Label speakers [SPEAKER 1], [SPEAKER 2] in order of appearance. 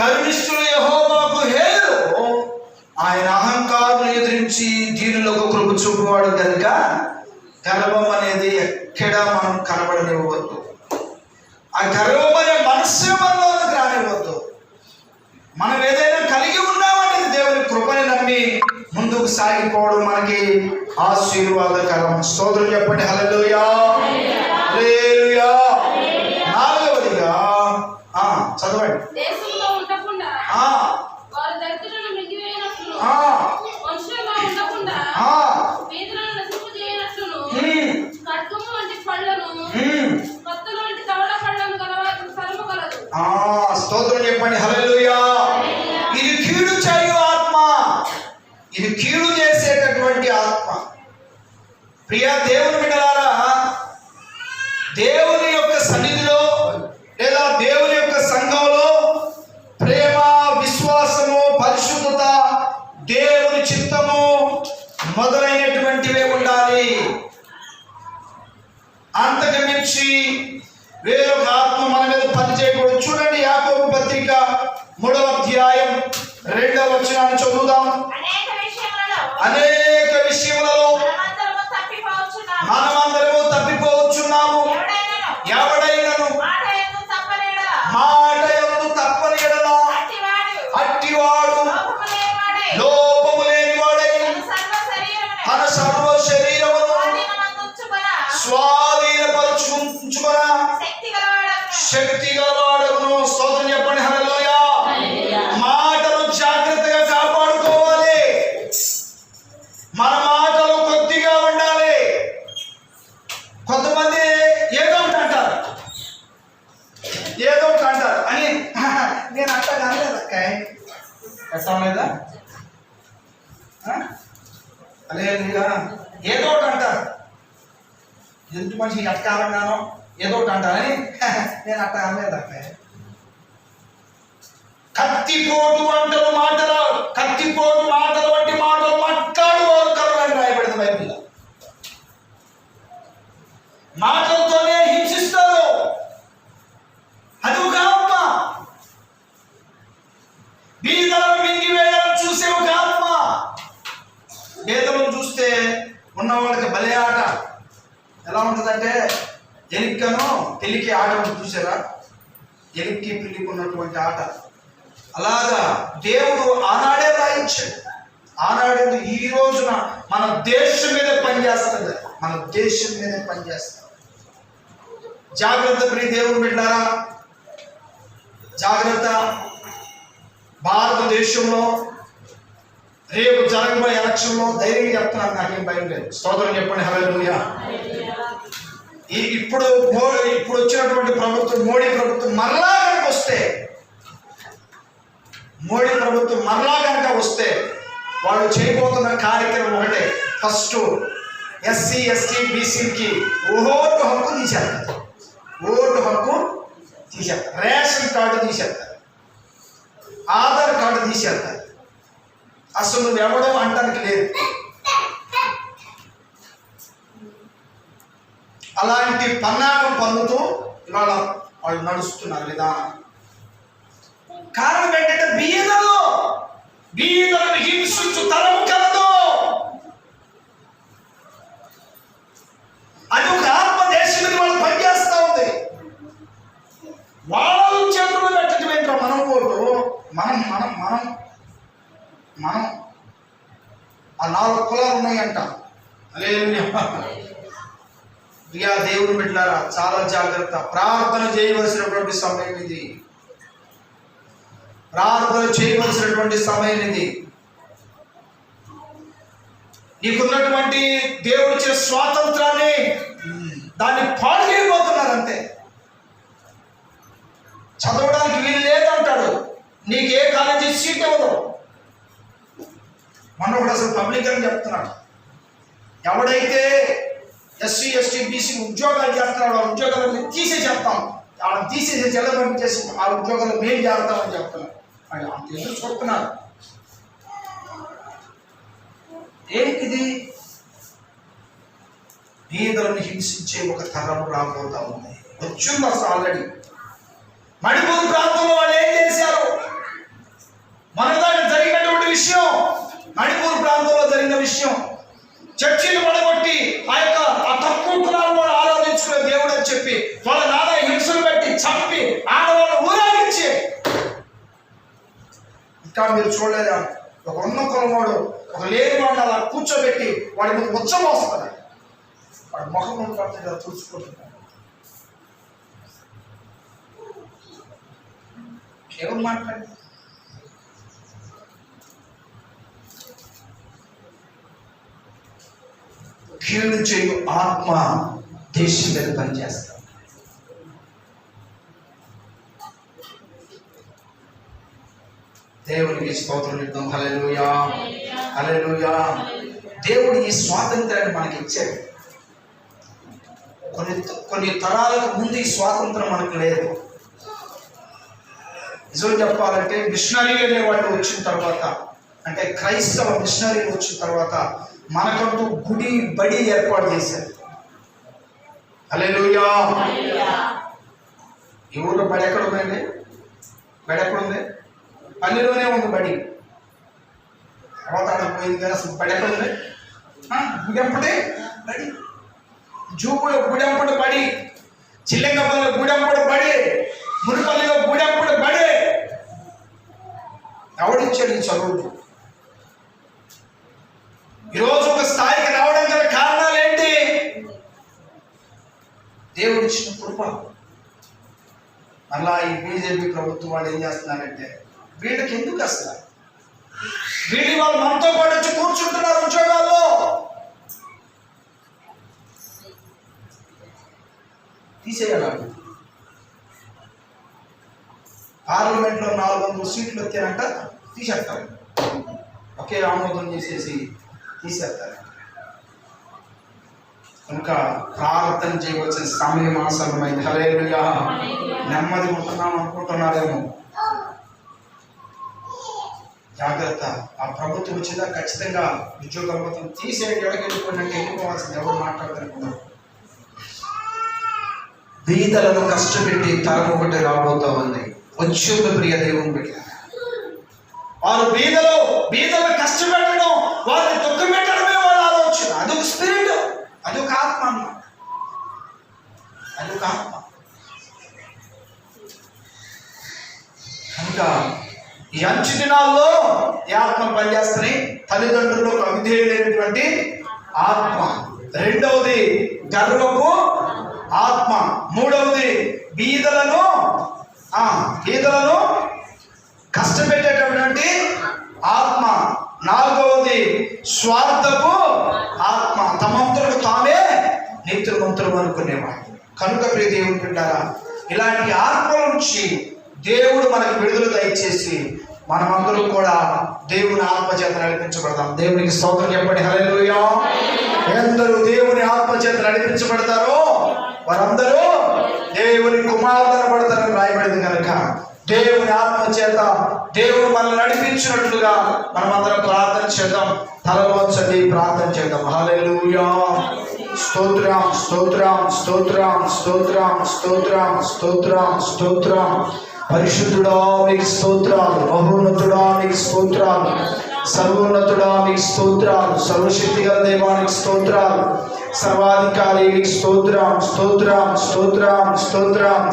[SPEAKER 1] ధర్మిష్ఠులు యహోవాకు హేరు ఆయన అహంకారులు ఎదిరించి దీనులకు కృప చూపువాడు కనుక గర్వం అనేది ఎక్కడ మనం కనబడనివ్వద్దు ఆ గర్వం అనే మనస్సు మనలోకి రానివ్వద్దు మనం ఏదైనా కలిగి ఉన్నామనేది దేవుని కృపని నమ్మి ముందుకు సాగిపోవడం మనకి ఆశీర్వాదకరం. స్తోత్రం చెప్పండి ఆ, చదవండి
[SPEAKER 2] దేశంలో ఉండకుండా
[SPEAKER 1] ఆ,
[SPEAKER 2] వారి దరిద్రులను మింగివేయనట్లు
[SPEAKER 1] ఆ,
[SPEAKER 2] మనుషులుగా ఉండకుండా
[SPEAKER 1] ఆ,
[SPEAKER 2] వీధులను నశింపజేయనట్లును
[SPEAKER 1] ఉమ్,
[SPEAKER 2] ఖడ్గము వంటి పళ్ళను
[SPEAKER 1] ఉమ్.
[SPEAKER 2] కత్తుల వంటి కవల పళ్ళను గలవారు సర్వ కలదు
[SPEAKER 1] ఆ, స్తోత్రం చెప్పండి హల్లెలూయా ఇది కీడు చేయు ఆత్మ ఇది కీడు చేసేటటువంటి ఆత్మ. ప్రియా దేవుని బిడ్డలారా దేవుని యొక్క సన్నిధిలో లేదా దేవుని యొక్క సంఘంలో ప్రేమ విశ్వాసము పరిశుద్ధత దేవుని చిత్తము మొదలైనటువంటివే ఉండాలి. అంతకు మించి వేరొక ఆత్మ మన మీద పనిచేయకూడదు చూడండి యాకోబు పత్రిక మూడవ అధ్యాయం రెండవ వచనాన్ని చదువుదాం.
[SPEAKER 3] అనేక విషయములలో మనమందరము తప్పిపోవచ్చున్నాము. ఎవడైనను? మాట యందు
[SPEAKER 1] తప్పని
[SPEAKER 3] అట్టివాడు. లోపము లేనివాడై తన సర్వ శరీరమును. స్వాధీనమందుంచుకొన
[SPEAKER 1] స్వాధీనపరచుకుంచుకున్న
[SPEAKER 3] శక్తి గలవాడగును.
[SPEAKER 1] స్తోత్రం చెప్పండి హల్లెలూయా. నేను అంటా కాలేదు అక్కాయ్ ఎట్లా లేదా అదే ఏదో ఒకటి అంటారు ఎదుటి మనిషి ఎట్కాలంగానో ఏదో ఒకటి అంటారని నేను అట్ట అనలేదు అక్కాయ్ కత్తిపోటు చూసే ఒక ఆత్మ. బీదలను చూస్తే ఉన్నవాళ్ళకి భలే ఆట. ఎలా ఉంటుందంటే ఎలిక్కను తెలికి ఆట చూసారా? ఎలిక్కి పిల్లికి ఉన్నటువంటి ఆట. అలాగా దేవుడు ఆనాడే రాయించాడు. ఆనాడేది? ఈ రోజున మన దేశం మీద పనిచేస్తుంది. మన దేశం మీద పనిచేస్తుంది. జాగ్రత్త ప్రియ దేవుడు బిడ్డారా. జాగ్రత్త. భారతదేశంలో రేపు జరగబోయే ఎలక్షన్లో ధైర్యం చెప్తున్నాను నాకేం భయం లేదు. స్తోత్రం చెప్పండి హల్లెలూయా. ఈ ఇప్పుడు ఇప్పుడు వచ్చినటువంటి ప్రభుత్వం మోడీ ప్రభుత్వం మరలా కనుక వస్తే మోడీ ప్రభుత్వం మరలా కనుక వస్తే వాళ్ళు చేయబోతున్న కార్యక్రమం ఒకటే. ఫస్ట్ ఎస్సీ ఎస్టీ బీసీకి ఓటు హక్కు తీసేస్తారు. ఓటు హక్కు తీసేస్తారు. రేషన్ కార్డు తీసేస్తారు. ఆధార్ కార్డు తీసేస్తారు. అసలు నువ్వు ఎవడో అంటానికి లేదు. అలాంటి పన్నాగం పన్నుతూ ఇవాళ వాళ్ళు నడుస్తున్నారు విధానం కారణం ఏంటంటే బీదలు బీదలను హింసించు తరము కలదు అది ఒక ఆత్మ దేశం మీద వాళ్ళు పనిచేస్తూ ఉంది వాళ్ళ చేతుల్లో పెట్టడం ఏంటో మనం ఓటు మనం మనం మనం మనం ఆ నాలుగు కులాలు ఉన్నాయంట హల్లెలూయా. ప్రియా దేవుని బిడ్డారా చాలా జాగ్రత్త. ప్రార్థన చేయవలసినటువంటి సమయం ఇది. ప్రార్థన చేయవలసినటువంటి సమయం ఇది. నీకున్నటువంటి దేవుడిచ్చే స్వాతంత్రాన్ని దాన్ని పాడు చేయబోతున్నారు అంతే. చదవడానికి వీలు లేదంటాడు. నీకు ఏ కాలేజీ సీట్ ఇవ్వదు మొన్న ఒకడు అసలు పబ్లిక్ అని చెప్తున్నాడు. ఎవడైతే ఎస్సీ ఎస్టీ బీసీ ఉద్యోగాలు చేస్తున్నాడు ఆ ఉద్యోగాలను చెప్తాం. వాళ్ళని తీసేసి చెల్లబడి చేసి ఆ ఉద్యోగాలు మేలు చేస్తామని చెప్తున్నారు. వాళ్ళు అంత ఎదురు చూస్తున్నారు. ఏంటిది? పేదలను హింసించే ఒక తరం రాబోతా ఉంది. వచ్చింది అసలు ఆల్రెడీ మణిపూర్ ప్రాంతంలో వాళ్ళు ఏం చేశారు? మనదాన్ని జరిగినటువంటి విషయం. మణిపూర్ ప్రాంతంలో జరిగిన విషయం. చర్చిలు పడగొట్టి ఆ యొక్క ఆ తక్కువ కులాలు వాళ్ళు ఆరాధించుకునే దేవుడు అని చెప్పి వాళ్ళ నాన్న హింసలు పెట్టి చంపి ఆడవాళ్ళు ఊరాగించి ఇంకా మీరు చూడలేదా? ఒక ఉన్న కులవాడు ఒక లేని వాడిని అలా కూర్చోబెట్టి వాడి మీద వస్తుంది వాడి ముఖం కడుతుంది చూసుకుంటున్నాడు ఎవరు మాట్లాడి కీడు చేయు ఆత్మ దేశం మీద పనిచేస్తాం. దేవునికి స్తోత్రం ఇద్దాం హలెలుయా హలెలుయా దేవుడు ఈ స్వాతంత్రాన్ని మనకి ఇచ్చాడు. కొన్ని కొన్ని తరాలకు ముందు ఈ స్వాతంత్రం మనకు లేదు. నిజం చెప్పాలంటే మిషనరీలు అనేవాళ్ళు వచ్చిన తర్వాత అంటే క్రైస్తవ మిషనరీలు వచ్చిన తర్వాత మనకంటూ గుడి బడి ఏర్పాటు చేశారు. హల్లెలూయా. ఈ ఊళ్ళో బడి ఎక్కడ ఉందండి? బడి ఎక్కడ ఉంది? పల్లెలోనే ఉంది బడి. తర్వాత ఆడ పోయింది కానీ అసలు బడి ఎక్కడ ఉంది? ఆ, గుడెంపటి బడి. జూపులో గుడెంపటి బడి. చిల్లంగపల్లిలో గుడెంపటి బడి. మునిపల్లిలో గుడెంపటి బడి. ఎవడిచ్చాడు ఈ చదువు ఇచ్చిన కృప మళ్ళా ఈ బీజేపీ ప్రభుత్వం వాళ్ళు ఏం చేస్తున్నారంటే వీళ్ళకి ఎందుకు అసలు? వీళ్ళు వాళ్ళు మనతో పాటు వచ్చి కూర్చుంటున్నారు ఉద్యోగాల్లో. తీసేయాలి పార్లమెంట్లో నాలుగు వందల సీట్లు వచ్చారంట తీసేస్తారు. ఒకే ఆమోదం చేసేసి తీసేస్తారు. కనుక ప్రార్థన చేయవలసిన సమయం ఆసన్నమైంది. హలేలుయా నెమ్మది ఉంటున్నాం అనుకుంటున్నారేమో. జాగ్రత్త. ఆ ప్రభుత్వం వచ్చిందా? ఖచ్చితంగా ఉద్యోగ మొత్తం తీసేయండి ఎవరికి వెళ్ళిపోయినట్టు వెళ్ళిపోవాల్సింది. ఎవరు మాట్లాడదనుకున్నారు బీదలను కష్టపెట్టి తరం ఒకటి రాబోతా ఉంది. వచ్చుంది ప్రియ దేవుని బిడ్డ. వారు బీదలు బీదలను ఈ అంచు దినాల్లో ఆత్మ పనిచేస్తున్నాయి తల్లిదండ్రులకు అవిధేయులైనటువంటి ఆత్మ. రెండవది గర్వపు ఆత్మ. మూడవది బీదలను ఆ బీదలను కష్టపెట్టేటటువంటి ఆత్మ. నాలుగవది స్వార్థపు ఆత్మ. తమంతులకు తామే నీతిమంతులు అనుకునేవాడు కనుక ప్రియ దేవుడు ఇలాంటి ఆత్మల నుంచి దేవుడు మనకు విడుదల దయచేసి మనమందరం కూడా దేవుని ఆత్మచేత నడిపించబడతాం దేవునికి స్తోత్రం చెప్పండి. హల్లెలూయా. ఎందరూ దేవుని ఆత్మచేత నడిపించబడతారో వారందరూ దేవుని కుమార్తెను పడతారని రాయబడింది కనుక. దేవుని ఆత్మచేత దేవుడు మనల్ని నడిపించినట్లుగా మనమందరం ప్రార్థన చేద్దాం. తలలోంచండి ప్రార్థన చేద్దాం. హల్లెలూయా. స్తోత్రం స్తోత్రం స్తోత్రం స్తోత్రం స్తోత్రం స్తోత్రం స్తోత్రం. పరిశుద్ధుడా మీకు స్తోత్రాలు మహోన్నతుడా మీకు స్తోత్రాలు సర్వోన్నతుడా మీకు స్తోత్రాలు సర్వశక్తి గల దేవానికి స్తోత్రాలు సర్వాధికారి స్తోత్రం స్తోత్రం స్తోత్రం స్తోత్రం స్తోత్రం